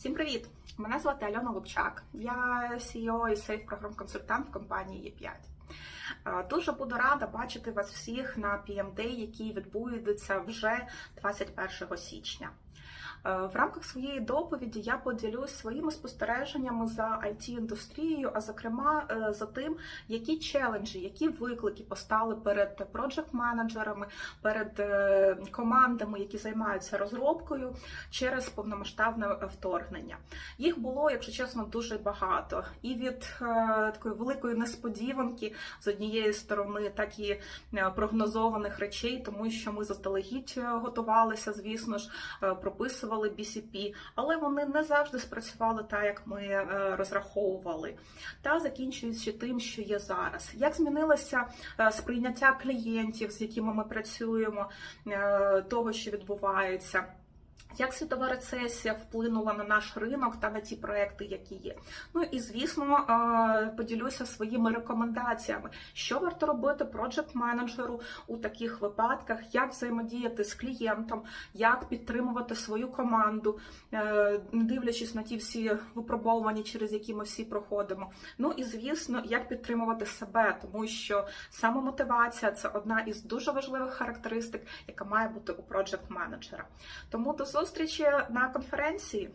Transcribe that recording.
Всім привіт! Мене звати Альона Лубчак. Я CEO і сейф програм консультант в компанії Є5. Е, Дуже буду рада бачити вас всіх на PMD, який відбудеться вже 21 січня. Е, В рамках своєї доповіді я поділюсь своїми спостереженнями за it індустрією, а зокрема е, за тим, які челенджі, які виклики постали перед проджект-менеджерами, перед е, командами, які займаються розробкою через повномасштабне вторгнення. Їх було, якщо чесно, дуже багато. І від такої великої несподіванки з однієї сторони, так і прогнозованих речей, тому що ми заздалегідь готувалися, звісно ж, е, прописували BCP, але вони не завжди спрацювали так, як ми е, розраховували. Та закінчуючи тим, що є зараз. Як змінилося е, сприйняття клієнтів, з якими ми працюємо, е, того, що відбувається. Як світова рецесія вплинула на наш ринок та на ті проекти, які є? Ну і звісно, е, поділюся своїми рекомендаціями, що варто робити проджект-менеджеру у таких випадках, як взаємодіяти з клієнтом, як підтримувати свою команду, е, дивлячись на ті всі випробовування, через які ми всі проходимо. Ну і звісно, як підтримувати себе, тому що самомотивація це одна із дуже важливих характеристик, яка має бути у проджект-менеджера. Тому до зустрічі на конференції.